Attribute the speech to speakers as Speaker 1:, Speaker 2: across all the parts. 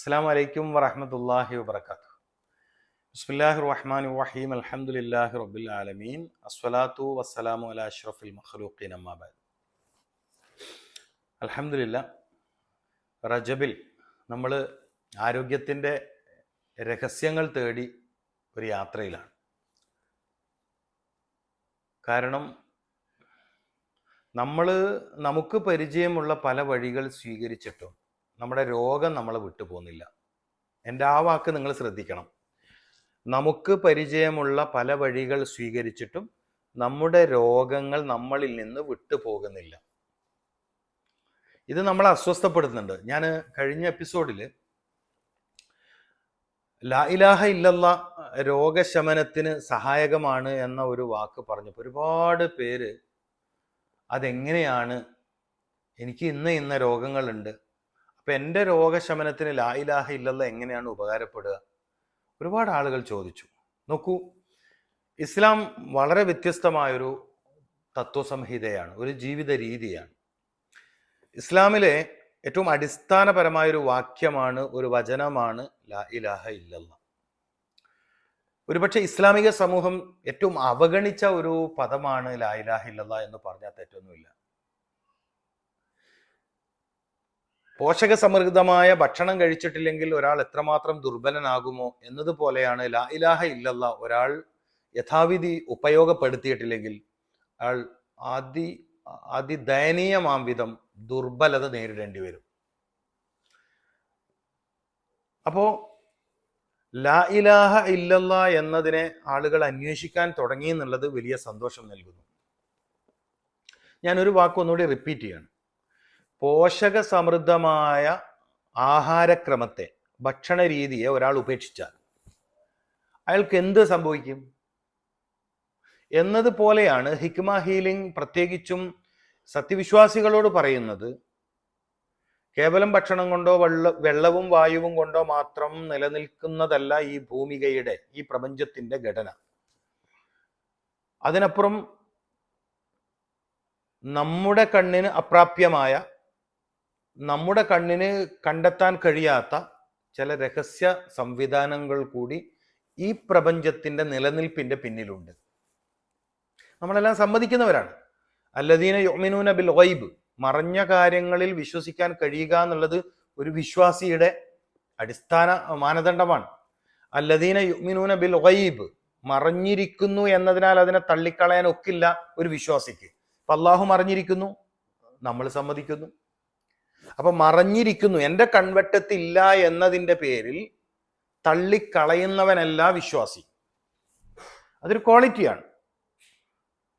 Speaker 1: അസ്സാം വലൈക്കും വറഹമത്തല്ലാഹി വബർക്കാത്തു ബിസ്മില്ലാഹി റഹ്മാൻ റഹീം. അലഹമുല്ലാഹി റബ്ബിൽ ആലമീൻ. അസ്വലാത്തു വസ്സലാമു അല അഷ്റഫിൽ മഖ്ലൂഖീൻ. അമ്മാബാദ് അൽഹംദുലില്ല റജബിൽ നമ്മൾ ആരോഗ്യത്തിന്റെ രഹസ്യങ്ങൾ തേടി ഒരു യാത്രയിലാണ്. കാരണം നമ്മൾ നമുക്ക് പരിചയമുള്ള പല വഴികൾ സ്വീകരിച്ചിട്ടും നമ്മുടെ രോഗം നമ്മളെ വിട്ടു പോകുന്നില്ല എന്റെ ആ വാക്ക് നിങ്ങൾ ശ്രദ്ധിക്കണം. നമുക്ക് പരിചയമുള്ള പല വഴികൾ സ്വീകരിച്ചിട്ടും നമ്മുടെ രോഗങ്ങൾ നമ്മളിൽ നിന്ന് വിട്ടു പോകുന്നില്ല ഇത് നമ്മളെ അസ്വസ്ഥപ്പെടുത്തുന്നുണ്ട്. ഞാൻ കഴിഞ്ഞ എപ്പിസോഡിൽ ലാ ഇലാഹ ഇല്ലല്ല രോഗശമനത്തിന് സഹായകമാണ് എന്ന ഒരു വാക്ക് പറഞ്ഞപ്പോൾ ഒരുപാട് പേര് അതെങ്ങനെയാണ് എനിക്ക് ഇന്ന ഇന്ന രോഗങ്ങളുണ്ട് അപ്പൊ എന്റെ രോഗശമനത്തിന് ലായിലാഹ ഇല്ലല്ല എങ്ങനെയാണ് ഉപകാരപ്പെടുക? ഒരുപാട് ആളുകൾ ചോദിച്ചു. നോക്കൂ ഇസ്ലാം വളരെ വ്യത്യസ്തമായൊരു തത്വസംഹിതയാണ് ഒരു ജീവിത രീതിയാണ്. ഇസ്ലാമിലെ ഏറ്റവും അടിസ്ഥാനപരമായൊരു വാക്യമാണ് ഒരു വചനമാണ് ലാ ഇലാഹ ഇല്ലല്ല. ഒരുപക്ഷെ ഇസ്ലാമിക സമൂഹം ഏറ്റവും അവഗണിച്ച ഒരു പദമാണ് ലാ ഇലാഹ ഇല്ലല്ല എന്ന് പറഞ്ഞാൽ തെറ്റൊന്നുമില്ല. പോഷക സമൃദ്ധമായ ഭക്ഷണം കഴിച്ചിട്ടില്ലെങ്കിൽ ഒരാൾ എത്രമാത്രം ദുർബലനാകുമോ എന്നതുപോലെയാണ് ലാ ഇലാഹ ഇല്ലല്ല ഒരാൾ യഥാവിധി ഉപയോഗപ്പെടുത്തിയിട്ടില്ലെങ്കിൽ അയാൾ അതി അതിദയനീയമാം വിധം ദുർബലത നേരിടേണ്ടി വരും. അപ്പോ ലാ ഇലാഹ ഇല്ലല്ല എന്നതിനെ ആളുകൾ അന്വേഷിക്കാൻ തുടങ്ങി എന്നുള്ളത് വലിയ സന്തോഷം നൽകുന്നു. ഞാൻ ഒരു വാക്ക് ഒന്നുകൂടി റിപ്പീറ്റ് ചെയ്യാണ്. പോഷക സമൃദ്ധമായ ആഹാരക്രമത്തെ ഭക്ഷണ രീതിയെ ഒരാൾ ഉപേക്ഷിച്ചാൽ അയാൾക്ക് എന്ത് സംഭവിക്കും? എന്നതുപോലെയാണ് ഹിക്മ ഹീലിംഗ് പ്രത്യേകിച്ചും സത്യവിശ്വാസികളോട് പറയുന്നത് കേവലം ഭക്ഷണം കൊണ്ടോ വെള്ള വെള്ളവും വായുവും കൊണ്ടോ മാത്രം നിലനിൽക്കുന്നതല്ല ഈ ഭൂമികയുടെ ഈ പ്രപഞ്ചത്തിന്റെ ഘടന. അതിനപ്പുറം നമ്മുടെ കണ്ണിന് അപ്രാപ്യമായ നമ്മുടെ കണ്ണിന് കണ്ടെത്താൻ കഴിയാത്ത ചില രഹസ്യ സംവിധാനങ്ങൾ കൂടി ഈ പ്രപഞ്ചത്തിന്റെ നിലനിൽപ്പിന്റെ പിന്നിലുണ്ട്. നമ്മളെല്ലാം സമ്മതിക്കുന്നവരാണ്. അല്ലദീന യൊമിനൂന ബിൽ ഗൈബ് മറഞ്ഞ കാര്യങ്ങളിൽ വിശ്വസിക്കാൻ കഴിയുക എന്നുള്ളത് ഒരു വിശ്വാസിയുടെ അടിസ്ഥാന മാനദണ്ഡമാണ്. അല്ലദീന യുമിനൂന ബിൽ ഗൈബ് മറഞ്ഞിരിക്കുന്നു എന്നതിനാൽ അതിനെ തള്ളിക്കളയാൻ ഒക്കില്ല ഒരു വിശ്വാസിക്ക്. അപ്പൊ അള്ളാഹു മറിഞ്ഞിരിക്കുന്നു നമ്മൾ സമ്മതിക്കുന്നു. അപ്പൊ മറഞ്ഞിരിക്കുന്നു. എന്റെ കൺവെട്ടത്തില്ല എന്നതിന്റെ പേരിൽ തള്ളിക്കളയുന്നവനല്ല വിശ്വാസി. അതൊരു ക്വാളിറ്റിയാണ്.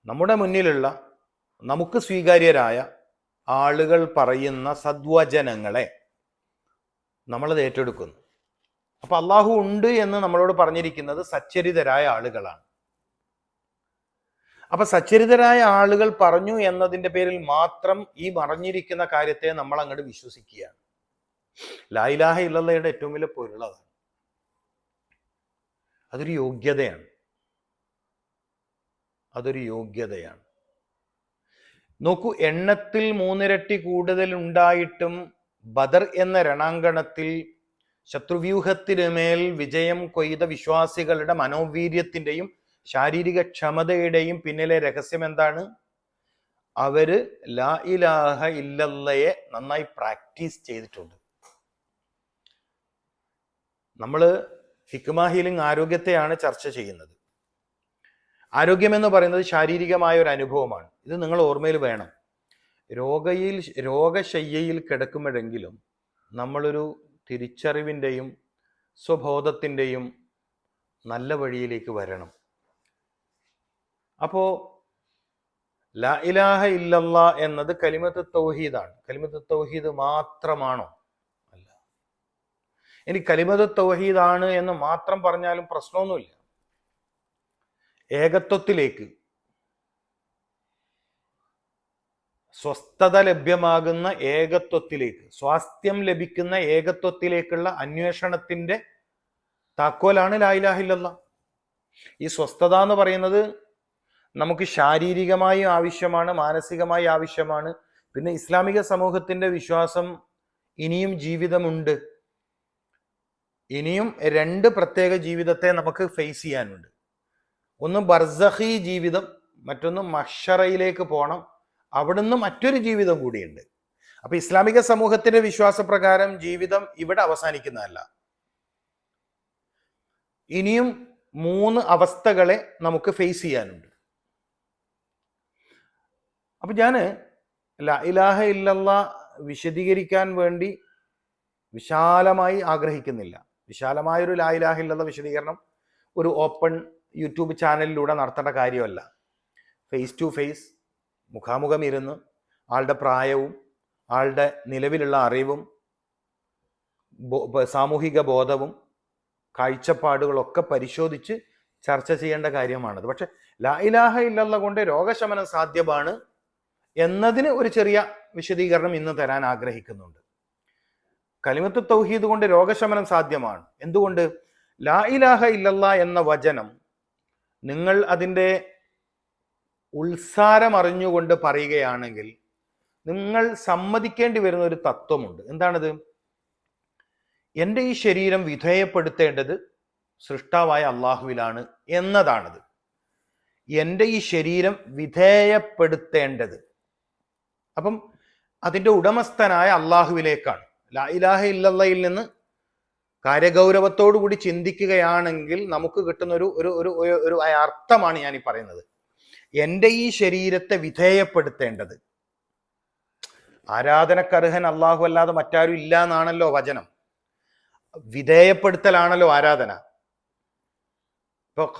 Speaker 1: നമ്മുടെ മുന്നിലുള്ള നമുക്ക് സ്വീകാര്യരായ ആളുകൾ പറയുന്ന സദ്വചനങ്ങളെ നമ്മളത് ഏറ്റെടുക്കുന്നു. അപ്പൊ അള്ളാഹു ഉണ്ട് എന്ന് നമ്മളോട് പറഞ്ഞിരിക്കുന്നത് സച്ചരിതരായ ആളുകളാണ്. അപ്പൊ സച്ചരിതരായ ആളുകൾ പറഞ്ഞു എന്നതിന്റെ പേരിൽ മാത്രം ഈ പറഞ്ഞിരിക്കുന്ന കാര്യത്തെ നമ്മൾ അങ്ങോട്ട് വിശ്വസിക്കുകയാണ് ലായിലാഹ ഇല്ലയുടെ ഏറ്റവും വലിയ പൊരുളതാണ് അതൊരു യോഗ്യതയാണ്. അതൊരു യോഗ്യതയാണ്. നോക്കൂ എണ്ണത്തിൽ മൂന്നിരട്ടി കൂടുതൽ ഉണ്ടായിട്ടും ബദർ എന്ന രണാങ്കണത്തിൽ ശത്രുവ്യൂഹത്തിന് മേൽ വിജയം കൊയ്ത വിശ്വാസികളുടെ മനോവീര്യത്തിന്റെയും ശാരീരിക ക്ഷമതയുടെയും പിന്നിലെ രഹസ്യം എന്താണ്? അവർ ലാ ഇലാഹ ഇല്ലല്ലയെ നന്നായി പ്രാക്ടീസ് ചെയ്തിട്ടുണ്ട്. നമ്മൾ ഹിക്മ ഹീലിംഗ് ആരോഗ്യത്തെയാണ് ചർച്ച ചെയ്യുന്നത്. ആരോഗ്യം എന്ന് പറയുന്നത് ശാരീരികമായ ഒരു അനുഭവമാണ്. ഇത് നിങ്ങൾ ഓർമ്മയിൽ വേണം. രോഗയിൽ രോഗശയ്യയിൽ കിടക്കുമ്പോഴെങ്കിലും നമ്മളൊരു തിരിച്ചറിവിന്റെയും സ്വബോധത്തിന്റെയും നല്ല വഴിയിലേക്ക് വരണം. അപ്പോ ലാ ഇലാഹ ഇല്ലല്ല എന്നത് കലിമത്ത് തൗഹീദാണ്. കലിമത്ത് തൗഹീദ് മാത്രമാണോ? അല്ല. ഇനി കലിമത്ത് തൗഹീദാണ് എന്ന് മാത്രം പറഞ്ഞാലും പ്രശ്നമൊന്നുമില്ല. ഏകത്വത്തിലേക്ക് സ്വസ്ഥത ലഭ്യമാകുന്ന ഏകത്വത്തിലേക്ക് സ്വാസ്ഥ്യം ലഭിക്കുന്ന ഏകത്വത്തിലേക്കുള്ള അന്വേഷണത്തിന്റെ താക്കോലാണ് ലായിലാഹില്ല ഈ സ്വസ്ഥത എന്ന് പറയുന്നത് നമുക്ക് ശാരീരികമായി ആവശ്യമാണ് മാനസികമായി ആവശ്യമാണ്. പിന്നെ ഇസ്ലാമിക സമൂഹത്തിന്റെ വിശ്വാസം ഇനിയും ജീവിതമുണ്ട്. ഇനിയും രണ്ട് പ്രത്യേക ജീവിതത്തെ നമുക്ക് ഫേസ് ചെയ്യാനുണ്ട്. ഒന്ന് ബർസഹി ജീവിതം മറ്റൊന്ന് മഷറയിലേക്ക് പോകണം അവിടുന്ന് മറ്റൊരു ജീവിതം കൂടിയുണ്ട്. അപ്പൊ ഇസ്ലാമിക സമൂഹത്തിന്റെ വിശ്വാസപ്രകാരം ജീവിതം ഇവിടെ അവസാനിക്കുന്നതല്ല. ഇനിയും മൂന്ന് അവസ്ഥകളെ നമുക്ക് ഫേസ് ചെയ്യാനുണ്ട്. അപ്പൊ ഞാൻ ലാ ഇലാഹ ഇല്ലല്ല വിശദീകരിക്കാൻ വേണ്ടി വിശാലമായി ആഗ്രഹിക്കുന്നില്ല. വിശാലമായൊരു ലാ ഇലാഹ ഇല്ലല്ല വിശദീകരണം ഒരു ഓപ്പൺ യൂട്യൂബ് ചാനലിലൂടെ നടത്തേണ്ട കാര്യമല്ല. ഫേസ് ടു ഫേസ് മുഖാമുഖം ഇരുന്ന് ആളുടെ പ്രായവും ആളുടെ നിലവിലുള്ള അറിവും സാമൂഹിക ബോധവും കാഴ്ചപ്പാടുകളൊക്കെ പരിശോധിച്ച് ചർച്ച ചെയ്യേണ്ട കാര്യമാണത്. പക്ഷെ ലാ ഇലാഹ ഇല്ലല്ല കൊണ്ട് രോഗശമനം സാധ്യമാണ് എന്നതിന് ഒരു ചെറിയ വിശദീകരണം ഇന്ന് തരാൻ ആഗ്രഹിക്കുന്നുണ്ട്. കലിമത്ത് തൗഹീദ് കൊണ്ട് രോഗശമനം സാധ്യമാണ്. എന്തുകൊണ്ട്? ലാ ഇലാഹ ഇല്ലല്ല എന്ന വചനം നിങ്ങൾ അതിന്റെ ഉത്സാരം അറിഞ്ഞുകൊണ്ട് പറയുകയാണെങ്കിൽ നിങ്ങൾ സമ്മതിക്കേണ്ടി വരുന്ന ഒരു തത്വമുണ്ട്. എന്താണത്? എന്റെ ഈ ശരീരം വിധേയപ്പെടുത്തേണ്ടത് സൃഷ്ടാവായ അള്ളാഹുവിലാണ് എന്നതാണത്. എന്റെ ഈ ശരീരം വിധേയപ്പെടുത്തേണ്ടത് അപ്പം അതിന്റെ ഉടമസ്ഥനായ അള്ളാഹുവിലേക്കാണ്. ലാ ഇലാഹ ഇല്ലല്ലയിൽ നിന്ന് കാര്യഗൗരവത്തോടുകൂടി ചിന്തിക്കുകയാണെങ്കിൽ നമുക്ക് കിട്ടുന്ന ഒരു ഒരു ഒരു ഒരു- അർത്ഥമാണ് ഞാൻ ഈ പറയുന്നത്. എന്റെ ഈ ശരീരത്തെ വിധേയപ്പെടുത്തേണ്ടത്. ആരാധനക്കർഹൻ അള്ളാഹു അല്ലാതെ മറ്റാരും ഇല്ല എന്നാണല്ലോ വചനം. വിധേയപ്പെടുത്തലാണല്ലോ ആരാധന. ഇപ്പൊ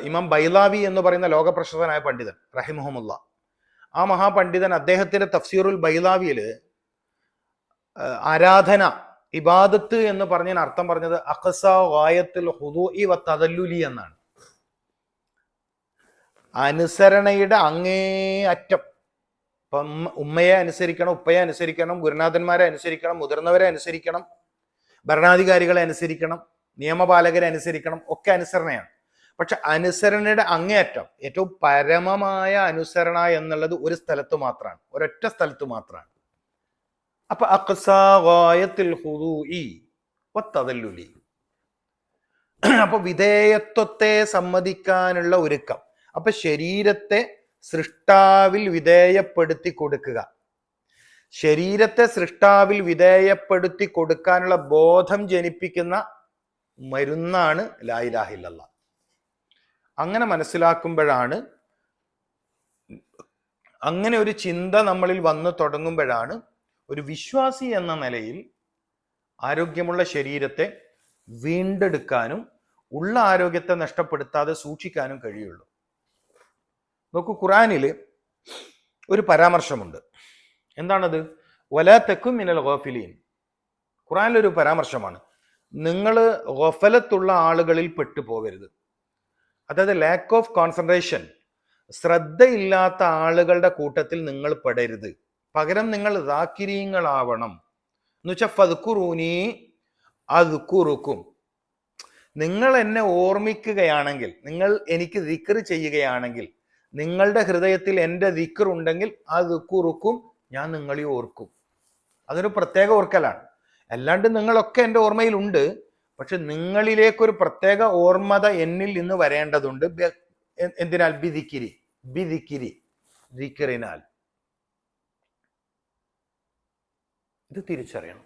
Speaker 1: ഇമാം ബൈലാവി എന്ന് പറയുന്ന ലോകപ്രശസ്തനായ പണ്ഡിതൻ റഹിമുഹമുല്ല. ആ മഹാപണ്ഡിതൻ അദ്ദേഹത്തിന്റെ തഫ്സീറുൽ ബൈലാവിയിൽ ആരാധന ഇബാദത്ത് എന്ന് പറഞ്ഞതിന് അർത്ഥം പറഞ്ഞത് അഖസ വായത്തിൽ ഹുദൂഇ വ തദല്ലുലി എന്നാണ്. അനുസരണയുടെ അങ്ങേ അറ്റം ഇപ്പം ഉമ്മയെ അനുസരിക്കണം ഉപ്പയെ അനുസരിക്കണം ഗുരുനാഥന്മാരെ അനുസരിക്കണം മുതിർന്നവരെ അനുസരിക്കണം ഭരണാധികാരികളെ അനുസരിക്കണം നിയമപാലകരെ അനുസരിക്കണം ഒക്കെ അനുസരണയാണ്. പക്ഷെ അനുസരണയുടെ അങ്ങേയറ്റം ഏറ്റവും പരമമായ അനുസരണ എന്നുള്ളത് ഒരു സ്ഥലത്ത് മാത്രമാണ് ഒരൊറ്റ സ്ഥലത്ത് മാത്രമാണ്. അപ്പൊ അക്സാവായത്തിൽ ഹുദൂഇ അപ്പൊ വിധേയത്വത്തെ സമ്മതിക്കാനുള്ള ഒരുക്കം. അപ്പൊ ശരീരത്തെ സൃഷ്ടാവിൽ വിധേയപ്പെടുത്തി കൊടുക്കുക. ശരീരത്തെ സൃഷ്ടാവിൽ വിധേയപ്പെടുത്തി കൊടുക്കാനുള്ള ബോധം ജനിപ്പിക്കുന്ന മരുന്നാണ് ലായിലാഹില്ല അങ്ങനെ മനസ്സിലാക്കുമ്പോഴാണ് അങ്ങനെ ഒരു ചിന്ത നമ്മളിൽ വന്നു തുടങ്ങുമ്പോഴാണ് ഒരു വിശ്വാസി എന്ന നിലയിൽ ആരോഗ്യമുള്ള ശരീരത്തെ വീണ്ടെടുക്കാനും ഉള്ള ആരോഗ്യത്തെ നഷ്ടപ്പെടുത്താതെ സൂക്ഷിക്കാനും കഴിയുള്ളൂ. നോക്കൂ ഖുറാനിൽ ഒരു പരാമർശമുണ്ട്. എന്താണത്? വല തെക്കും മിനൽ ഗോഫിലീൻ. ഖുറാനിലൊരു പരാമർശമാണ്. നിങ്ങൾ ഗൊഫലത്തുള്ള ആളുകളിൽ പെട്ടു പോകരുത് അതായത് ലാക്ക് ഓഫ് കോൺസെൻട്രേഷൻ ശ്രദ്ധയില്ലാത്ത ആളുകളുടെ കൂട്ടത്തിൽ നിങ്ങൾ പെടരുത്. പകരം നിങ്ങൾ ദാക്കിരീങ്ങളാവണം. എന്ന് വെച്ചാൽ ഫതുക്കുറൂനി അതുക്കുറുക്കും നിങ്ങൾ എന്നെ ഓർമ്മിക്കുകയാണെങ്കിൽ നിങ്ങൾ എനിക്ക് ദിക്കർ ചെയ്യുകയാണെങ്കിൽ നിങ്ങളുടെ ഹൃദയത്തിൽ എന്റെ ദിക്കർ ഉണ്ടെങ്കിൽ അത് കുറുക്കും ഞാൻ നിങ്ങളെ ഓർക്കും. അതൊരു പ്രത്യേക ഓർക്കലാണ്. അല്ലാണ്ട് നിങ്ങളൊക്കെ എന്റെ ഓർമ്മയിലുണ്ട്. പക്ഷെ നിങ്ങളിലേക്കൊരു പ്രത്യേക ഓർമ്മത എന്നിൽ നിന്ന് വരേണ്ടതുണ്ട്. എന്തിനാൽ? ബിദിക്കിരി. ബിദിക്കിരി. ദിക്കറിനാൽ ഇത് തിരിച്ചറിയണം.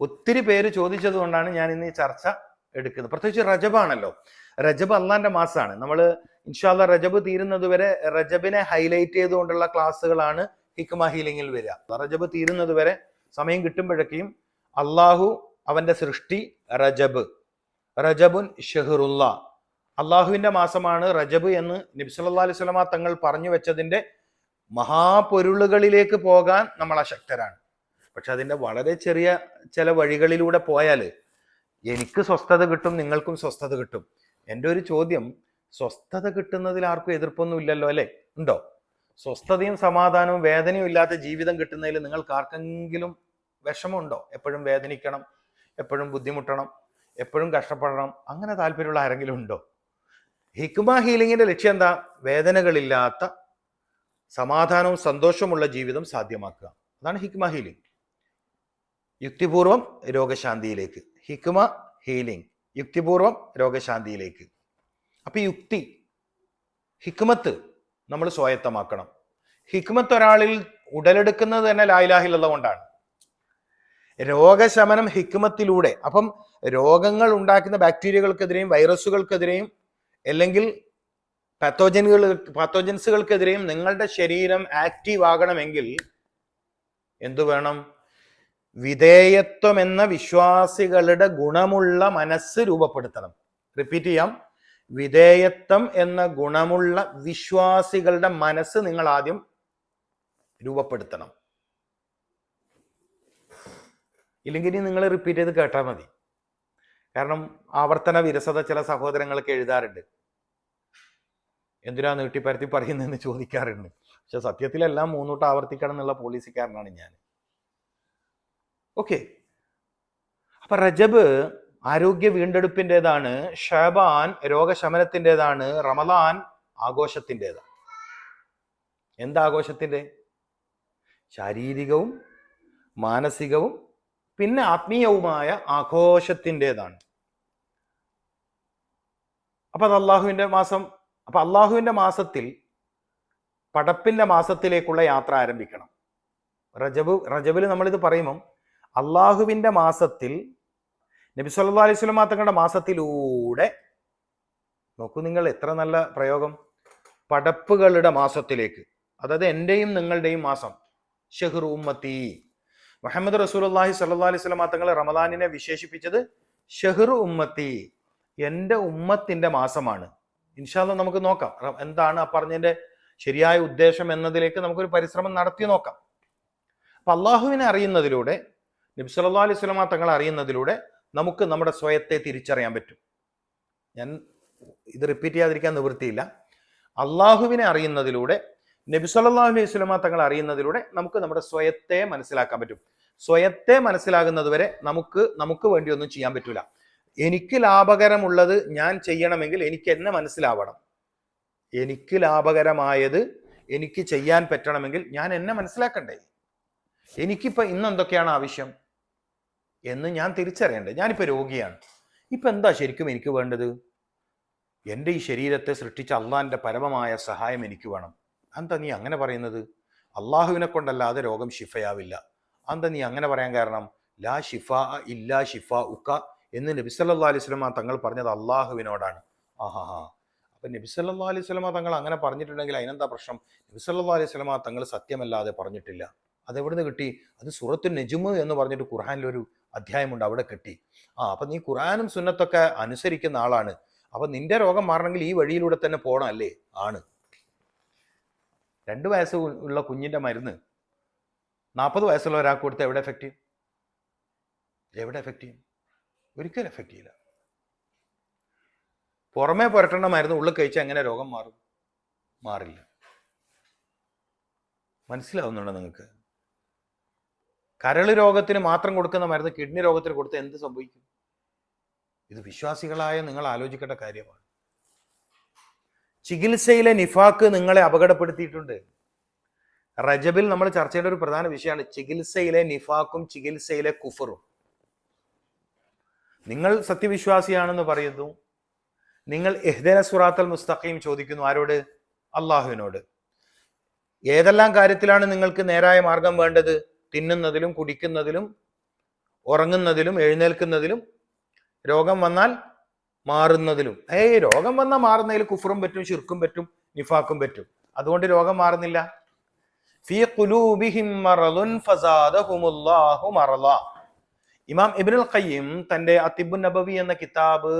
Speaker 1: ഒത്തിരി പേര് ചോദിച്ചത് കൊണ്ടാണ് ഞാൻ ഇന്ന് ഈ ചർച്ച എടുക്കുന്നത്. പ്രത്യേകിച്ച് റജബാണല്ലോ. റജബ് അള്ളാന്റെ മാസമാണ് നമ്മൾ ഇൻഷാല്ല റജബ് തീരുന്നത് വരെ റജബിനെ ഹൈലൈറ്റ് ചെയ്തുകൊണ്ടുള്ള ക്ലാസ്സുകളാണ് ഹിക്മ ഹീലിംഗിൽ വരിക. റജബ് തീരുന്നത് വരെ സമയം കിട്ടുമ്പോഴൊക്കെയും അള്ളാഹു അവന്റെ സൃഷ്ടി റജബ്. റജബുൻ ഷെഹറുല്ല അള്ളാഹുവിന്റെ മാസമാണ് റജബ് എന്ന് നബ്സല്ലാ അലൈഹി സ്വലമ തങ്ങൾ പറഞ്ഞു വെച്ചതിന്റെ മഹാപൊരുളുകളിലേക്ക് പോകാൻ നമ്മൾ അശക്തരാണ്. പക്ഷെ അതിന്റെ വളരെ ചെറിയ ചില വഴികളിലൂടെ പോയാൽ എനിക്ക് സ്വസ്ഥത കിട്ടും നിങ്ങൾക്കും സ്വസ്ഥത കിട്ടും. എന്റെ ഒരു ചോദ്യം സ്വസ്ഥത കിട്ടുന്നതിൽ ആർക്കും എതിർപ്പൊന്നും ഇല്ലല്ലോ അല്ലെ? ഉണ്ടോ? സ്വസ്ഥതയും സമാധാനവും വേദനയും ഇല്ലാത്ത ജീവിതം കിട്ടുന്നതിൽ നിങ്ങൾക്ക് ആർക്കെങ്കിലും വിഷമമുണ്ടോ? എപ്പോഴും വേദനിക്കണം എപ്പോഴും ബുദ്ധിമുട്ടണം എപ്പോഴും കഷ്ടപ്പെടണം അങ്ങനെ താല്പര്യമുള്ള ആരെങ്കിലും ഉണ്ടോ? ഹിക്മ ഹീലിംഗിന്റെ ലക്ഷ്യം എന്താ? വേദനകളില്ലാത്ത സമാധാനവും സന്തോഷവുമുള്ള ജീവിതം സാധ്യമാക്കുക. അതാണ് ഹിക്മ ഹീലിംഗ് യുക്തിപൂർവം രോഗശാന്തിയിലേക്ക്. ഹിക്മ ഹീലിംഗ് യുക്തിപൂർവം രോഗശാന്തിയിലേക്ക്. അപ്പൊ യുക്തി ഹിക്മത്ത് നമ്മൾ സ്വായത്തമാക്കണം. ഹിക്മത്ത് ഒരാളിൽ ഉടലെടുക്കുന്നത് തന്നെ ലായിലാഹിലുള്ള കൊണ്ടാണ്. രോഗശമനം ഹിക്മത്തിലൂടെ അപ്പം രോഗങ്ങൾ ഉണ്ടാക്കുന്ന ബാക്ടീരിയകൾക്കെതിരെയും വൈറസുകൾക്കെതിരെയും അല്ലെങ്കിൽ പാത്തോജനുകൾ പാത്തോജൻസുകൾക്കെതിരെയും നിങ്ങളുടെ ശരീരം ആക്റ്റീവ് ആകണമെങ്കിൽ എന്തു വേണം? വിധേയത്വം എന്ന വിശ്വാസികളുടെ ഗുണമുള്ള മനസ്സ് രൂപപ്പെടുത്തണം. റിപ്പീറ്റ് ചെയ്യാം. വിധേയത്വം എന്ന ഗുണമുള്ള വിശ്വാസികളുടെ മനസ്സ് നിങ്ങൾ ആദ്യം രൂപപ്പെടുത്തണം. ഇല്ലെങ്കിൽ നിങ്ങൾ റിപ്പീറ്റ് ചെയ്ത് കേട്ടാൽ മതി. കാരണം ആവർത്തന വിരസത ചില സഹോദരങ്ങൾക്ക് എഴുതാറുണ്ട്. എന്തിനാ നീട്ടിപ്പരത്തി പറയുന്നതെന്ന് ചോദിക്കാറുണ്ട്. പക്ഷെ സത്യത്തിലെല്ലാം മൂന്നോട്ട് ആവർത്തിക്കണം എന്നുള്ള പോളിസിക്കാരനാണ് ഞാൻ. ഓക്കെ അപ്പൊ റജബ് ആരോഗ്യ വീണ്ടെടുപ്പിന്റെതാണ് ഷാബാൻ രോഗശമനത്തിന്റെതാണ് റമദാൻ ആഘോഷത്തിന്റെതാണ്. എന്താഘോഷത്തിന്റെ? ശാരീരികവും മാനസികവും പിന്നെ ആത്മീയവുമായ ആഘോഷത്തിന്റെതാണ്. അപ്പൊ അത് അള്ളാഹുവിന്റെ മാസം അപ്പൊ അള്ളാഹുവിന്റെ മാസത്തിൽ പടപ്പിന്റെ മാസത്തിലേക്കുള്ള യാത്ര ആരംഭിക്കണം. റജബ് റജബിൽ നമ്മളിത് പറയുമ്പം അള്ളാഹുവിന്റെ മാസത്തിൽ നബി സല്ലാ അലൈഹി സ്വലം തങ്ങളുടെ മാസത്തിലൂടെ നോക്കൂ നിങ്ങൾ എത്ര നല്ല പ്രയോഗം. പടപ്പുകളുടെ മാസത്തിലേക്ക് അതായത് എന്റെയും നിങ്ങളുടെയും മാസം ഷെഹ്റു ഉമ്മത്തി മുഹമ്മദ് റസൂൽ അള്ളാഹി സല്ലാ അലൈഹി വസല്ലം തങ്ങൾ റമദാനിനെ വിശേഷിപ്പിച്ചത് ഷെഹ്റു ഉമ്മത്തി എന്റെ ഉമ്മത്തിന്റെ മാസമാണ്. ഇൻഷാല്ല നമുക്ക് നോക്കാം. എന്താണ് ആ പറഞ്ഞതിന്റെ ശരിയായ ഉദ്ദേശം എന്നതിലേക്ക് നമുക്കൊരു പരിശ്രമം നടത്തി നോക്കാം. അപ്പൊ അള്ളാഹുവിനെ അറിയുന്നതിലൂടെ നബി സല്ലാ അലൈഹി വസല്ലം തങ്ങൾ അറിയുന്നതിലൂടെ നമുക്ക് നമ്മുടെ സ്വയത്തെ തിരിച്ചറിയാൻ പറ്റും. ഞാൻ ഇത് റിപ്പീറ്റ് ചെയ്യാതിരിക്കാൻ നിവൃത്തിയില്ല. അള്ളാഹുവിനെ അറിയുന്നതിലൂടെ നബി സല്ലല്ലാഹു അലൈഹി വസല്ലമ തങ്ങൾ അറിയുന്നതിലൂടെ നമുക്ക് നമ്മുടെ സ്വയത്തെ മനസ്സിലാക്കാൻ പറ്റും. സ്വയത്തെ മനസ്സിലാകുന്നതുവരെ നമുക്ക് നമുക്ക് വേണ്ടി ഒന്നും ചെയ്യാൻ പറ്റൂല. എനിക്ക് ലാഭകരമുള്ളത് ഞാൻ ചെയ്യണമെങ്കിൽ എനിക്ക് എന്നെ മനസ്സിലാവണം. എനിക്ക് ലാഭകരമായത് എനിക്ക് ചെയ്യാൻ പറ്റണമെങ്കിൽ ഞാൻ എന്നെ മനസ്സിലാക്കണ്ടേ? എനിക്കിപ്പോൾ ഇന്ന് എന്തൊക്കെയാണ് ആവശ്യം? എന്ന് ഞാൻ തിരിച്ചറിയണ്ടേ? ഞാനിപ്പോൾ രോഗിയാണ്. ഇപ്പം എന്താ ശരിക്കും എനിക്ക് വേണ്ടത്? എന്റെ ഈ ശരീരത്തെ സൃഷ്ടിച്ച അള്ളാന്റെ പരമമായ സഹായം എനിക്ക് വേണം. എന്താ നീ അങ്ങനെ പറയുന്നത്? അള്ളാഹുവിനെ കൊണ്ടല്ലാതെ രോഗം ഷിഫയാവില്ല എന്താ നീ അങ്ങനെ പറയാൻ കാരണം? ലാ ഷിഫ ഇല്ലാ ഷിഫ ഉക്ക എന്ന് നബി സല്ലാ അലൈഹി സ്വലമ തങ്ങൾ പറഞ്ഞത് അള്ളാഹുവിനോടാണ്. ആഹാ അപ്പൊ നബി സല്ലാ അലൈഹി സ്വലമ തങ്ങൾ അങ്ങനെ പറഞ്ഞിട്ടുണ്ടെങ്കിൽ അതിനെന്താ പ്രശ്നം? നബി സല്ലാ അലൈഹി സ്വലമ തങ്ങൾ സത്യമല്ലാതെ പറഞ്ഞിട്ടില്ല. അതെവിടുന്ന് കിട്ടി? അത് സൂറത്തു നെജുമ് എന്ന് പറഞ്ഞിട്ട് ഖുർഹാനിലൊരു അധ്യായമുണ്ട് അവിടെ കിട്ടി. ആ അപ്പൊ നീ ഖുർആാനും സുന്നത്തൊക്കെ അനുസരിക്കുന്ന ആളാണ്. അപ്പൊ നിന്റെ രോഗം മാറണമെങ്കിൽ ഈ വഴിയിലൂടെ തന്നെ പോകണം അല്ലേ ആണ്. രണ്ട് വയസ്സ് ഉള്ള കുഞ്ഞിന്റെ മരുന്ന്. നാൽപ്പത് വയസ്സുള്ള ഒരാൾക്ക് കൊടുത്ത് എവിടെ എഫക്റ്റ് ചെയ്യും? എവിടെ എഫക്റ്റ് ചെയ്യും? ഒരിക്കലും എഫക്റ്റ് ചെയ്യില്ല. പുറമേ പുരട്ടേണ്ട മരുന്ന് ഉള്ളിൽ കഴിച്ചാൽ എങ്ങനെ രോഗം മാറും? മാറില്ല. മനസ്സിലാവുന്നുണ്ടോ നിങ്ങൾക്ക്? കരൾ രോഗത്തിന് മാത്രം കൊടുക്കുന്ന മരുന്ന് കിഡ്നി രോഗത്തിന് കൊടുത്ത് എന്ത് സംഭവിക്കും? ഇത് വിശ്വാസികളായ നിങ്ങൾ ആലോചിക്കേണ്ട കാര്യമാണ്. ചികിത്സയിലെ നിഫാക്ക് നിങ്ങളെ അപകടപ്പെടുത്തിയിട്ടുണ്ട്. റജബിൽ നമ്മൾ ചർച്ച ചെയ്യേണ്ട ഒരു പ്രധാന വിഷയമാണ് ചികിത്സയിലെ നിഫാക്കും ചികിത്സയിലെ കുഫറും. നിങ്ങൾ സത്യവിശ്വാസിയാണെന്ന് പറയുന്നു. നിങ്ങൾ എഹ്ദന സുറാത്തൽ മുസ്തഖീം ചോദിക്കുന്നു ആരോട്? അള്ളാഹുവിനോട് ഏതെല്ലാം കാര്യത്തിലാണ് നിങ്ങൾക്ക് നേരായ മാർഗം വേണ്ടത്? തിന്നുന്നതിലും കുടിക്കുന്നതിലും ഉറങ്ങുന്നതിലും എഴുന്നേൽക്കുന്നതിലും രോഗം വന്നാൽ മാറുന്നതിലും. ഏ രോഗം വന്നാൽ മാറുന്നതിൽ കുഫറും പറ്റും ശിർക്കും പറ്റും നിഫാക്കും പറ്റും. അതുകൊണ്ട് രോഗം മാറുന്നില്ല. ഇമാം ഇബ്നുൽ ഖയ്യിം തന്റെ അത്തിബു നബവി എന്ന കിതാബ്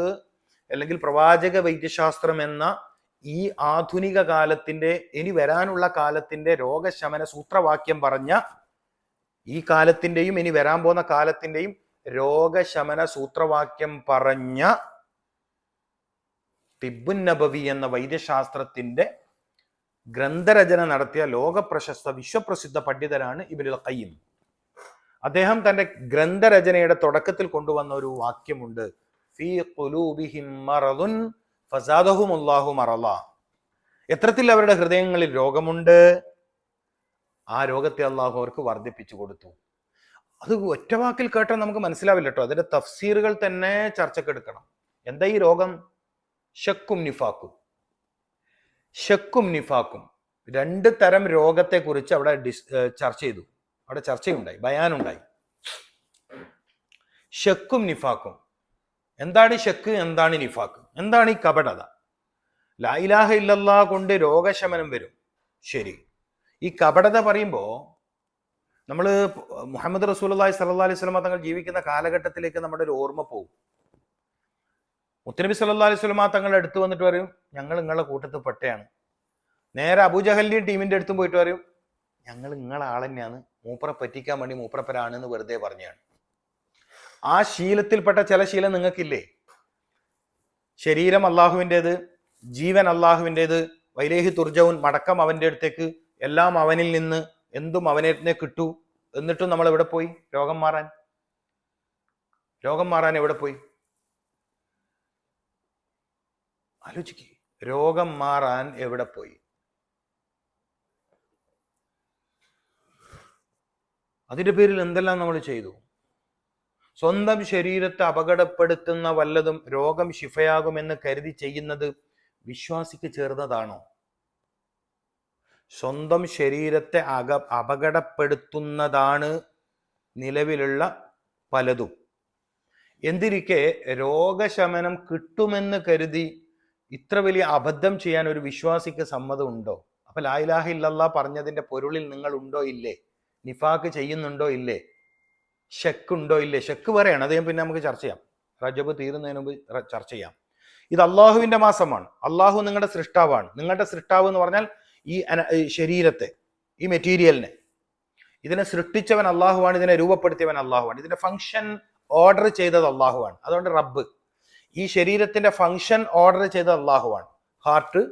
Speaker 1: അല്ലെങ്കിൽ പ്രവാചക വൈദ്യശാസ്ത്രം എന്ന ഈ ആധുനിക കാലത്തിന്റെ ഇനി വരാനുള്ള കാലത്തിന്റെ രോഗശമന സൂത്രവാക്യം പറഞ്ഞ ഈ കാലത്തിന്റെയും ഇനി വരാൻ പോകുന്ന കാലത്തിന്റെയും രോഗശമന സൂത്രവാക്യം പറഞ്ഞ തിബുൻ നബവി എന്ന വൈദ്യശാസ്ത്രത്തിന്റെ ഗ്രന്ഥരചന നടത്തിയ ലോകപ്രശസ്ത വിശ്വപ്രസിദ്ധ പണ്ഡിതരാണ് ഇബിനുൽ ഖയ്യിം. അദ്ദേഹം തന്റെ ഗ്രന്ഥരചനയുടെ തുടക്കത്തിൽ കൊണ്ടുവന്ന ഒരു വാക്യമുണ്ട്. ഫീ ഖുലൂബിഹിം എത്രത്തിൽ അവരുടെ ഹൃദയങ്ങളിൽ രോഗമുണ്ട്? ആ രോഗത്തെ അള്ളാഹു അവർക്ക് വർദ്ധിപ്പിച്ചു കൊടുത്തു. അത് ഒറ്റ വാക്കിൽ കേട്ടാൽ നമുക്ക് മനസ്സിലാവില്ല കേട്ടോ അതിന്റെ തഫ്സീറുകൾ തന്നെ ചർച്ചക്കെടുക്കണം എന്താ ഈ രോഗം? ഷക്കും നിഫാക്കും ഷക്കും നിഫാക്കും രണ്ട് തരം രോഗത്തെക്കുറിച്ച് അവിടെ ഡിസ് ചർച്ച ചെയ്തു. അവിടെ ചർച്ചയുണ്ടായി ബയാനുണ്ടായി. ഷക്കും നിഫാക്കും എന്താണ് ഷക്ക് എന്താണ് നിഫാക്ക് എന്താണ് ഈ കപടത? ലായിലാഹ ഇല്ലല്ലാ കൊണ്ട് രോഗശമനം വരും. ശരി. ഈ കപടത പറയുമ്പോൾ നമ്മൾ മുഹമ്മദ് റസൂലി സല്ലാ അലൈഹി സ്വലമ തങ്ങൾ ജീവിക്കുന്ന കാലഘട്ടത്തിലേക്ക് നമ്മുടെ ഒരു ഓർമ്മ പോകും. മുത്തനബി സല്ലാ അലൈഹി സ്വലമ തങ്ങളുടെ അടുത്ത് വന്നിട്ട് പറയും ഞങ്ങൾ നിങ്ങളുടെ കൂട്ടത്തിൽ പെട്ടയാണ്. നേരെ അബൂജഹലിന്റെയും ടീമിന്റെ അടുത്തും പോയിട്ട് പറയും ഞങ്ങൾ നിങ്ങളെ ആൾ തന്നെയാണ്. മൂപ്പറെ പറ്റിക്കാൻ വേണ്ടി മൂപ്പറപ്പരാണ് എന്ന് വെറുതെ പറഞ്ഞാണ്. ആ ശീലത്തിൽപ്പെട്ട ചില ശീലം നിങ്ങൾക്കില്ലേ? ശരീരം അള്ളാഹുവിന്റെത് ജീവൻ അള്ളാഹുവിന്റെത് വൈലേഹി തുർജവും മടക്കം അവന്റെ അടുത്തേക്ക് എല്ലാം അവനിൽ നിന്ന് എന്തും അവനെ കിട്ടൂ. എന്നിട്ടും നമ്മൾ എവിടെ പോയി? രോഗം മാറാൻ. രോഗം മാറാൻ എവിടെ പോയി? ആലോചിക്ക്. രോഗം മാറാൻ എവിടെ പോയി? അതിന്റെ പേരിൽ എന്തെല്ലാം നമ്മൾ ചെയ്തു? സ്വന്തം ശരീരത്തെ അപകടപ്പെടുത്തുന്ന വല്ലതും രോഗം ശിഫയാകുമെന്ന് കരുതി ചെയ്യുന്നത് വിശ്വാസിക്ക് ചേർന്നതാണോ? സ്വന്തം ശരീരത്തെ അക അപകടപ്പെടുത്തുന്നതാണ് നിലവിലുള്ള പലതും. എന്തിരിക്കെ രോഗശമനം കിട്ടുമെന്ന് കരുതി ഇത്ര വലിയ അബദ്ധം ചെയ്യാൻ ഒരു വിശ്വാസിക്ക് സമ്മതം ഉണ്ടോ അപ്പൊ ലായിലാഹ ഇല്ലല്ല പറഞ്ഞതിന്റെ പൊരുളിൽ നിങ്ങൾ ഉണ്ടോ ഇല്ലേ? നിഫാക്ക് ചെയ്യുന്നുണ്ടോ ഇല്ലേ? ഷെക്ക് ഉണ്ടോ ഇല്ലേ? ഷെക്ക് പറയാണ് അദ്ദേഹം പിന്നെ നമുക്ക് ചർച്ച ചെയ്യാം. റജബ് തീരുന്നതിന് മുമ്പ് ചർച്ച ചെയ്യാം. ഇത് അള്ളാഹുവിന്റെ മാസമാണ്. അള്ളാഹു നിങ്ങളുടെ സൃഷ്ടാവാണ്. നിങ്ങളുടെ സൃഷ്ടാവ് എന്ന് പറഞ്ഞാൽ ഈ ശരീരത്തെ ഈ മെറ്റീരിയലിനെ. ഇതിനെ സൃഷ്ടിച്ചവൻ അള്ളാഹുവാണ് ഇതിനെ രൂപപ്പെടുത്തിയവൻ അള്ളാഹുവാണ്. ഇതിന്റെ ഫംഗ്ഷൻ ഓർഡർ ചെയ്തത് അള്ളാഹുവാണ്. അതുകൊണ്ട് റബ്ബ്. ഈ ശരീരത്തിന്റെ ഫങ്ഷൻ ഓർഡർ ചെയ്ത അള്ളാഹുവാണ് ഹാർട്ട്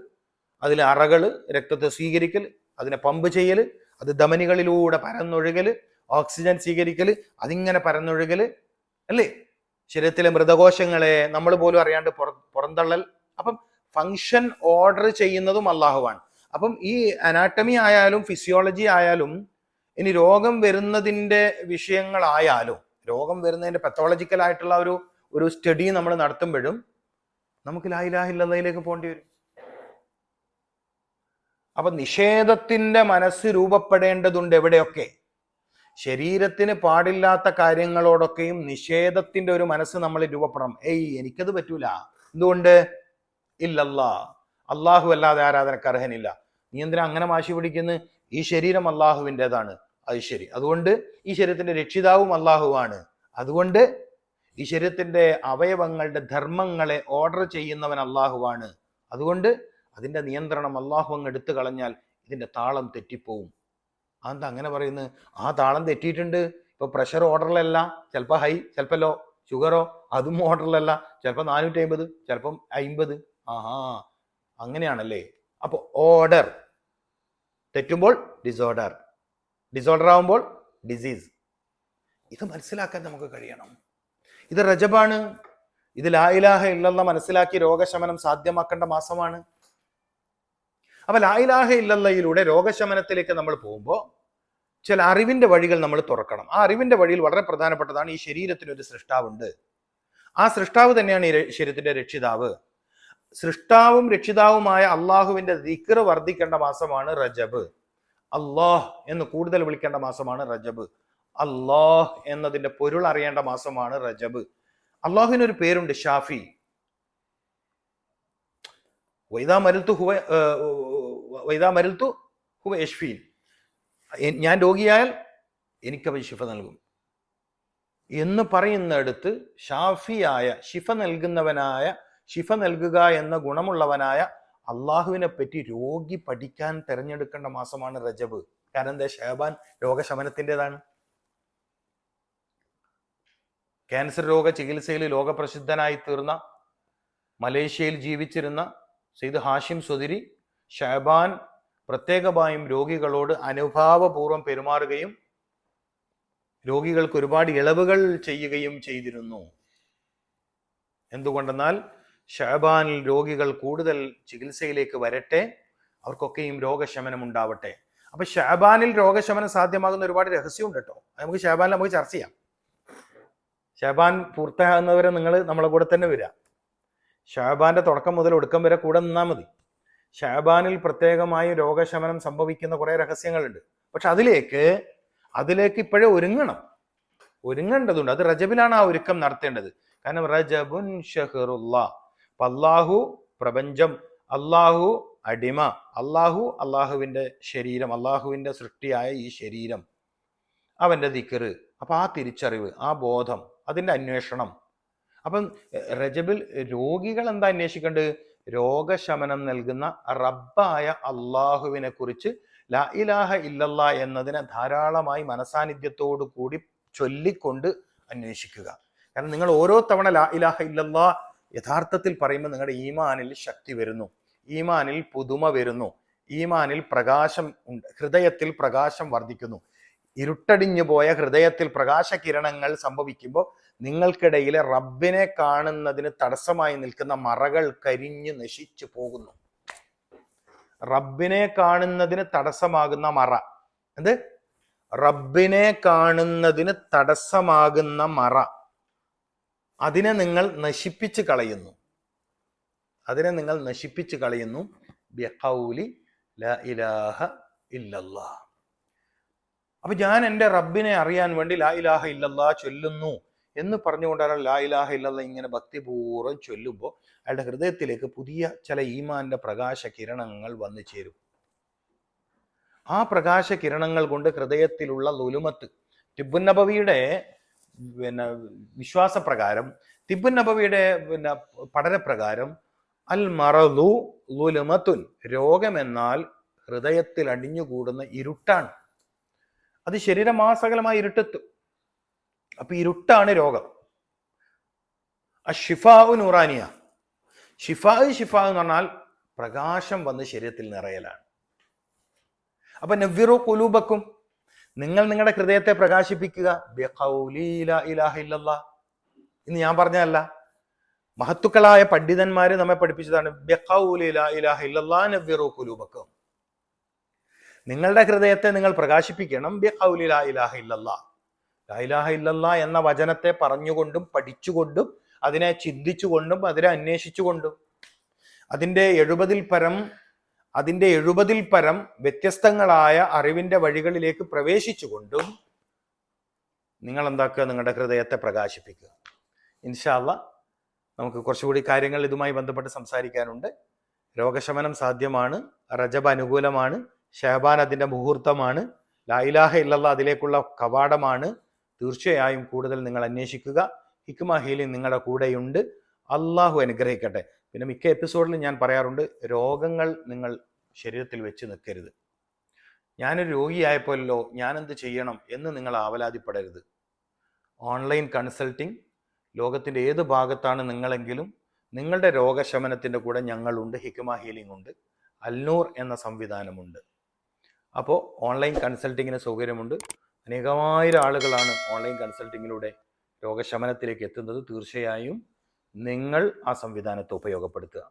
Speaker 1: അതിലെ അറകൾ രക്തത്തെ സ്വീകരിക്കൽ അതിനെ പമ്പ് ചെയ്യൽ അത് ദമനികളിലൂടെ പരന്നൊഴുകൽ ഓക്സിജൻ സ്വീകരിക്കൽ അതിങ്ങനെ പരന്നൊഴുകൽ അല്ലേ? ശരീരത്തിലെ മൃതകോശങ്ങളെ നമ്മൾ പോലും അറിയാണ്ട് പുറ പുറന്തള്ളൽ. അപ്പം ഫങ്ഷൻ ഓർഡർ ചെയ്യുന്നതും അള്ളാഹുവാണ് അപ്പം ഈ അനാട്ടമി ആയാലും ഫിസിയോളജി ആയാലും ഇനി രോഗം വരുന്നതിന്റെ വിഷയങ്ങളായാലും രോഗം വരുന്നതിന്റെ പെത്തോളജിക്കൽ ആയിട്ടുള്ള ഒരു ഒരു സ്റ്റഡി നമ്മൾ നടത്തുമ്പോഴും നമുക്ക് ലായിലാഹില്ലതയിലേക്ക് പോകേണ്ടി വരും. അപ്പൊ നിഷേധത്തിന്റെ മനസ്സ് രൂപപ്പെടേണ്ടതുണ്ട് എവിടെയൊക്കെ? ശരീരത്തിന് പാടില്ലാത്ത കാര്യങ്ങളോടൊക്കെയും നിഷേധത്തിന്റെ ഒരു മനസ്സ് നമ്മൾ രൂപപ്പെടണം. ഏയ് എനിക്കത് പറ്റൂല. എന്തുകൊണ്ട്? ഇല്ലല്ലാ. അള്ളാഹു അല്ലാതെ ആരാധനക്ക് അർഹനില്ല. നീ എന്തിനാ അങ്ങനെ വാശി പിടിക്കുന്നു? ഈ ശരീരം അള്ളാഹുവിന്റെതാണ് അത് ശരി. അതുകൊണ്ട് ഈ ശരീരത്തിന്റെ രക്ഷിതാവും അള്ളാഹുവാണ് അതുകൊണ്ട് ഈ ശരീരത്തിന്റെ അവയവങ്ങളുടെ ധർമ്മങ്ങളെ ഓർഡർ ചെയ്യുന്നവൻ അള്ളാഹുവാണ് അതുകൊണ്ട് അതിന്റെ നിയന്ത്രണം അള്ളാഹു അങ്ങ് എടുത്തു കളഞ്ഞാൽ ഇതിന്റെ താളം തെറ്റിപ്പോവും. അതെന്താ അങ്ങനെ പറയുന്നത്? ആ താളം തെറ്റിയിട്ടുണ്ട്. ഇപ്പൊ പ്രഷർ ഓർഡറിലല്ല ചിലപ്പോൾ ഹൈ ചിലപ്പോൾ ലോ ഷുഗറോ അതും ഓർഡറിലല്ല ചിലപ്പോൾ നാനൂറ്റി അമ്പത് ചിലപ്പം അമ്പത് ആഹാ അങ്ങനെയാണല്ലേ? അപ്പോൾ ഓർഡർ തെറ്റുമ്പോൾ ഡിസോർഡർ ഡിസോർഡർ ആവുമ്പോൾ ഡിസീസ് ഇത് മനസ്സിലാക്കാൻ നമുക്ക് കഴിയണം. ഇത് റജബാണ്. ഇത് ലായിലാഹ ഇല്ലെന്ന മനസ്സിലാക്കി രോഗശമനം സാധ്യമാക്കേണ്ട മാസമാണ്. അപ്പൊ ലായിലാഹ ഇല്ലല്ലയിലൂടെ രോഗശമനത്തിലേക്ക് നമ്മൾ പോകുമ്പോൾ ചില അറിവിന്റെ വഴികൾ നമ്മൾ തുറക്കണം. ആ അറിവിന്റെ വഴിയിൽ വളരെ പ്രധാനപ്പെട്ടതാണ് ഈ ശരീരത്തിന് ഒരു സൃഷ്ടാവുണ്ട്. ആ സൃഷ്ടാവ് തന്നെയാണ് ഈ ശരീരത്തിന്റെ രക്ഷിതാവ്. സൃഷ്ടാവും രക്ഷിതാവുമായ അള്ളാഹുവിന്റെ ദിക്ര വർദ്ധിക്കേണ്ട മാസമാണ് റജബ്. അള്ളാഹ് എന്ന് കൂടുതൽ വിളിക്കേണ്ട മാസമാണ് റജബ്. അള്ളാഹ് എന്നതിന്റെ പൊരുൾ അറിയേണ്ട മാസമാണ് റജബ്. അള്ളാഹുവിന് ഒരു പേരുണ്ട് ഷാഫി. വൈദാ മരുത്തു ഹുവ വൈദാ മരുത്തു ഹുവ ഞാൻ രോഗിയായാൽ എനിക്കവൻ ശിഫ നൽകും. എന്ന് പറയുന്നിടത്ത് ഷാഫിയായ ശിഫ നൽകുന്നവനായ ശിഫ നൽകുക എന്ന ഗുണമുള്ളവനായ അള്ളാഹുവിനെ പറ്റി രോഗി പഠിക്കാൻ തിരഞ്ഞെടുക്കേണ്ട മാസമാണ് റജബ്. കാരണം എന്താ? ഷഹബാൻ രോഗശമനത്തിന്റെതാണ്. ക്യാൻസർ രോഗ ചികിത്സയിൽ ലോകപ്രസിദ്ധനായി തീർന്ന മലേഷ്യയിൽ ജീവിച്ചിരുന്ന സെയ്ദ് ഹാഷിം സുതിരി ഷഹബാൻ പ്രത്യേകമായും രോഗികളോട് അനുഭാവപൂർവം പെരുമാറുകയും രോഗികൾക്ക് ഒരുപാട് ഇളവുകൾ ചെയ്യുകയും ചെയ്തിരുന്നു. എന്തുകൊണ്ടെന്നാൽ ഷഹബാനിൽ രോഗികൾ കൂടുതൽ ചികിത്സയിലേക്ക് വരട്ടെ അവർക്കൊക്കെയും രോഗശമനം ഉണ്ടാവട്ടെ. അപ്പൊ ഷാബാനിൽ രോഗശമനം സാധ്യമാകുന്ന ഒരുപാട് രഹസ്യമുണ്ട് കേട്ടോ. നമുക്ക് ഷാബാനിൽ നമുക്ക് ചർച്ച ചെയ്യാം. ഷാബാൻ പൂർത്തിയാകുന്നവരെ നിങ്ങൾ നമ്മളെ കൂടെ തന്നെ വരിക. ഷഹബാന്റെ തുടക്കം മുതൽ ഒടുക്കം വരെ കൂടെ നിന്നാൽ മതി. ഷഹബാനിൽ പ്രത്യേകമായി രോഗശമനം സംഭവിക്കുന്ന കുറേ രഹസ്യങ്ങളുണ്ട്. പക്ഷെ അതിലേക്ക് അതിലേക്ക് ഇപ്പോഴേ ഒരുങ്ങണം. ഒരുങ്ങേണ്ടതുണ്ട്. അത് റജബിലാണ് ആ ഒരുക്കം നടത്തേണ്ടത്. കാരണം റജബുൻ ഷഹറുല്ല. അപ്പൊ അള്ളാഹു പ്രപഞ്ചം അള്ളാഹു അടിമ അള്ളാഹു അള്ളാഹുവിന്റെ ശരീരം അള്ളാഹുവിന്റെ സൃഷ്ടിയായ ഈ ശരീരം അവന്റെ ദിക്കറ് അപ്പം ആ തിരിച്ചറിവ് ആ ബോധം അതിന്റെ അന്വേഷണം. അപ്പം രജബിൽ രോഗികൾ എന്താ അന്വേഷിക്കേണ്ടത്? രോഗശമനം നൽകുന്ന റബ്ബായ അള്ളാഹുവിനെ കുറിച്ച് ലാ ഇലാഹ ഇല്ലല്ല എന്നതിനെ ധാരാളമായി മനസാന്നിധ്യത്തോടു കൂടി ചൊല്ലിക്കൊണ്ട് അന്വേഷിക്കുക. കാരണം നിങ്ങൾ ഓരോ തവണ ലാ ഇലാഹ ഇല്ലല്ലാ യഥാർത്ഥത്തിൽ പറയുമ്പോൾ നിങ്ങളുടെ ഈമാനിൽ ശക്തി വരുന്നു. ഈമാനിൽ പുതുമ വരുന്നു. ഈമാനിൽ പ്രകാശം ഹൃദയത്തിൽ പ്രകാശം വർദ്ധിക്കുന്നു. ഇരുട്ടടിഞ്ഞു പോയ ഹൃദയത്തിൽ പ്രകാശകിരണങ്ങൾ സംഭവിക്കുമ്പോൾ നിങ്ങൾക്കിടയിലെ റബ്ബിനെ കാണുന്നതിന് തടസ്സമായി നിൽക്കുന്ന മറകൾ കരിഞ്ഞു നശിച്ചു പോകുന്നു. റബ്ബിനെ കാണുന്നതിന് തടസ്സമാകുന്ന മറ. എന്ത്? റബ്ബിനെ കാണുന്നതിന് തടസ്സമാകുന്ന മറ. അതിനെ നിങ്ങൾ നശിപ്പിച്ച് കളയുന്നു. അതിനെ നിങ്ങൾ നശിപ്പിച്ച് കളയുന്നു. ബിഖൗലി ലാ ഇലാഹ ഇല്ലല്ലാ അപ്പൊ ഞാൻ എന്റെ റബ്ബിനെ അറിയാൻ വേണ്ടി ലാ ഇലാഹ ഇല്ലല്ലാ ചൊല്ലുന്നു എന്ന് പറഞ്ഞുകൊണ്ടാണ് ലാ ഇലാഹ ഇല്ലല്ലാ ഇങ്ങനെ ഭക്തിപൂർവം ചൊല്ലുമ്പോൾ അയാളുടെ ഹൃദയത്തിലേക്ക് പുതിയ ചില ഈമാന്റെ പ്രകാശ കിരണങ്ങൾ വന്നു ചേരും. ആ പ്രകാശ കിരണങ്ങൾ കൊണ്ട് ഹൃദയത്തിലുള്ള ലുലുമത്ത് തിബുനബവിയുടെ പിന്നെ വിശ്വാസപ്രകാരം തിബുൻ നബവിയുടെ പിന്നെ പഠനപ്രകാരം അൽ മറലു ലുലുമത്തുൻ രോഗമെന്നാൽ ഹൃദയത്തിൽ അടിഞ്ഞുകൂടുന്ന ഇരുട്ടാണ്. അത് ശരീരമാസകലമായി ഇരുട്ടെത്തും. അപ്പൊ ഇരുട്ടാണ് രോഗം. ആ ഷിഫാവ് നൂറാനിയ. ഷിഫാവ് ഷിഫാവ് എന്ന് പറഞ്ഞാൽ പ്രകാശം വന്ന് ശരീരത്തിൽ നിറയലാണ്. അപ്പൊ നവ്വിറു കുലൂബക്കും നിങ്ങൾ നിങ്ങളുടെ ഹൃദയത്തെ പ്രകാശിപ്പിക്കുക. ഇന്ന് ഞാൻ പറഞ്ഞതല്ല. മഹത്തുക്കളായ പണ്ഡിതന്മാര് നമ്മെ പഠിപ്പിച്ചതാണ്. ബിഖൗലി ലാ ഇലാഹ ഇല്ലല്ലാ നവ്വിറു കുലൂബക്കും നിങ്ങളുടെ ഹൃദയത്തെ നിങ്ങൾ പ്രകാശിപ്പിക്കണം. ഇല്ലല്ലാ എന്ന വചനത്തെ പറഞ്ഞുകൊണ്ടും പഠിച്ചുകൊണ്ടും അതിനെ ചിന്തിച്ചുകൊണ്ടും അതിനെ അന്വേഷിച്ചുകൊണ്ടും അതിന്റെ എഴുപതിൽ പരം അതിന്റെ എഴുപതിൽ പരം വ്യത്യസ്തങ്ങളായ അറിവിന്റെ വഴികളിലേക്ക് പ്രവേശിച്ചുകൊണ്ടും നിങ്ങൾ എന്താക്കുക? നിങ്ങളുടെ ഹൃദയത്തെ പ്രകാശിപ്പിക്കുക. ഇൻഷാല്ല നമുക്ക് കുറച്ചുകൂടി കാര്യങ്ങൾ ഇതുമായി ബന്ധപ്പെട്ട് സംസാരിക്കാനുണ്ട്. രോഗശമനം സാധ്യമാണ്. റജബ് അനുകൂലമാണ്. ഷഹബാൻ അതിന്റെ മുഹൂർത്തമാണ്. ലായിലാഹ ഇല്ലല്ല അതിലേക്കുള്ള കവാടമാണ്. തീർച്ചയായും കൂടുതൽ നിങ്ങൾ അന്വേഷിക്കുക. ഹിക്മ ഹീലിംഗ് നിങ്ങളുടെ കൂടെയുണ്ട്. അള്ളാഹു അനുഗ്രഹിക്കട്ടെ. പിന്നെ മിക്ക എപ്പിസോഡിലും ഞാൻ പറയാറുണ്ട് രോഗങ്ങൾ നിങ്ങൾ ശരീരത്തിൽ വെച്ച് നിൽക്കരുത്. ഞാനൊരു ഞാൻ എന്ത് ചെയ്യണം എന്ന് നിങ്ങൾ ആവലാതിപ്പെടരുത്. ഓൺലൈൻ കൺസൾട്ടിങ് ലോകത്തിന്റെ ഏത് ഭാഗത്താണ് നിങ്ങളെങ്കിലും നിങ്ങളുടെ രോഗശമനത്തിന്റെ കൂടെ ഞങ്ങളുണ്ട് ഹിക്മ ഹീലിംഗ് ഉണ്ട് അൽനൂർ എന്ന സംവിധാനമുണ്ട്. അപ്പോൾ ഓൺലൈൻ കൺസൾട്ടിങ്ങിന് സൗകര്യമുണ്ട്. അനേകമായിരം ആളുകളാണ് ഓൺലൈൻ കൺസൾട്ടിങ്ങിലൂടെ രോഗശമനത്തിലേക്ക് എത്തുന്നത്. തീർച്ചയായും നിങ്ങൾ ആ സംവിധാനത്തെ ഉപയോഗപ്പെടുത്തുക.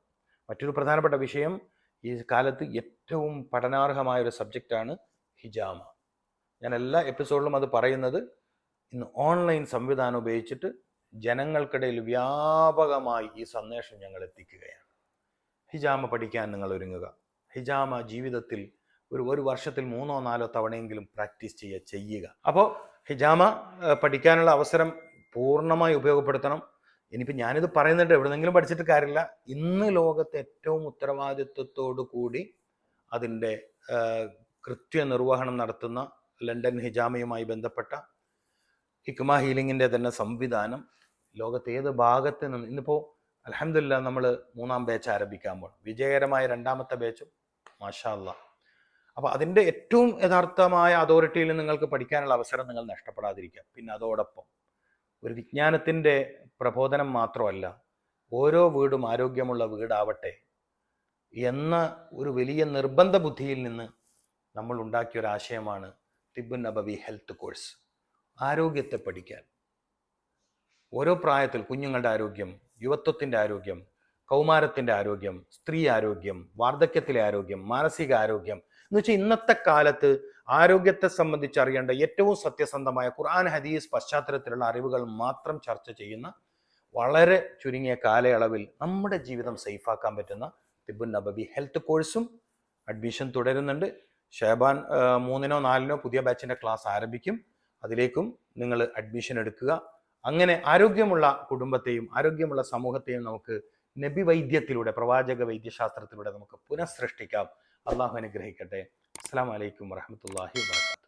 Speaker 1: മറ്റൊരു പ്രധാനപ്പെട്ട വിഷയം ഈ കാലത്ത് ഏറ്റവും പഠനാർഹമായ ഒരു സബ്ജക്റ്റാണ് ഹിജാമ. ഞാൻ എല്ലാ എപ്പിസോഡിലും അത് പറയുന്നത് ഇന്ന് ഓൺലൈൻ സംവിധാനം ഉപയോഗിച്ചിട്ട് ജനങ്ങൾക്കിടയിൽ വ്യാപകമായി ഈ സന്ദേശം ഞങ്ങൾ എത്തിക്കുകയാണ്. ഹിജാമ പഠിക്കാൻ നിങ്ങൾ ഒരുങ്ങുക. ഹിജാമ ജീവിതത്തിൽ ഒരു ഒരു വർഷത്തിൽ മൂന്നോ നാലോ തവണയെങ്കിലും പ്രാക്ടീസ് ചെയ്യുക ചെയ്യുക. അപ്പോൾ ഹിജാമ പഠിക്കാനുള്ള അവസരം പൂർണമായി ഉപയോഗപ്പെടുത്തണം. ഇനിയിപ്പോൾ ഞാനിത് പറയുന്നുണ്ട് എവിടെന്നെങ്കിലും പഠിച്ചിട്ട് കാര്യമില്ല. ഇന്ന് ലോകത്ത് ഏറ്റവും ഉത്തരവാദിത്വത്തോടു കൂടി അതിന്റെ കൃത്യനിർവഹണം നടത്തുന്ന ലണ്ടൻ ഹിജാമയുമായി ബന്ധപ്പെട്ട ഹിക്മ ഹീലിങ്ങിന്റെ തന്നെ സംവിധാനം ലോകത്തെ ഏത് ഭാഗത്ത് നിന്ന് ഇന്നിപ്പോൾ അലഹമില്ല നമ്മൾ മൂന്നാം ബാച്ച് ആരംഭിക്കാൻ പോകണം വിജയകരമായ രണ്ടാമത്തെ ബാച്ചും മാഷാ അല്ലാ അപ്പോൾ അതിന്റെ ഏറ്റവും യഥാർത്ഥമായ അതോറിറ്റിയിൽ നിങ്ങൾക്ക് പഠിക്കാനുള്ള അവസരം നിങ്ങൾ നഷ്ടപ്പെടാതിരിക്കുക. പിന്നെ അതോടൊപ്പം ഒരു വിജ്ഞാനത്തിന്റെ പ്രബോധനം മാത്രമല്ല ഓരോ വീടും ആരോഗ്യമുള്ള വീടാവട്ടെ എന്ന ഒരു വലിയ നിർബന്ധ ബുദ്ധിയിൽ നിന്ന് നമ്മൾ ഉണ്ടാക്കിയ ഒരു ആശയമാണ് തിബുൻ നബവി ഹെൽത്ത് കോഴ്സ്. ആരോഗ്യത്തെ പഠിക്കാൻ. ഓരോ പ്രായത്തിൽ കുഞ്ഞുങ്ങളുടെ ആരോഗ്യം യുവത്വത്തിന്റെ ആരോഗ്യം കൗമാരത്തിന്റെ ആരോഗ്യം സ്ത്രീ ആരോഗ്യം വാർദ്ധക്യത്തിലെ ആരോഗ്യം മാനസിക ആരോഗ്യം എന്ന് വെച്ചാൽ ഇന്നത്തെ കാലത്ത് ആരോഗ്യത്തെ സംബന്ധിച്ച് അറിയേണ്ട ഏറ്റവും സത്യസന്ധമായ ഖുർആൻ ഹദീസ് പശ്ചാത്തലത്തിലുള്ള അറിവുകൾ മാത്രം ചർച്ച ചെയ്യുന്ന വളരെ ചുരുങ്ങിയ കാലയളവിൽ നമ്മുടെ ജീവിതം സേഫാക്കാൻ പറ്റുന്ന തിബുൻ നബബി ഹെൽത്ത് കോഴ്സും അഡ്മിഷൻ തുടരുന്നുണ്ട്. ഷേബാൻ മൂന്നിനോ നാലിനോ പുതിയ ബാച്ചിന്റെ ക്ലാസ് ആരംഭിക്കും. അതിലേക്കും നിങ്ങൾ അഡ്മിഷൻ എടുക്കുക. അങ്ങനെ ആരോഗ്യമുള്ള കുടുംബത്തെയും ആരോഗ്യമുള്ള സമൂഹത്തെയും നമുക്ക് നബി വൈദ്യത്തിലൂടെ പ്രവാചക വൈദ്യശാസ്ത്രത്തിലൂടെ നമുക്ക് പുനഃസൃഷ്ടിക്കാം. അള്ളാഹു അനുഗ്രഹിക്കട്ടെ. അസ്സാം വലൈക്കും വറഹമത്തല്ലാഹി വാത്തു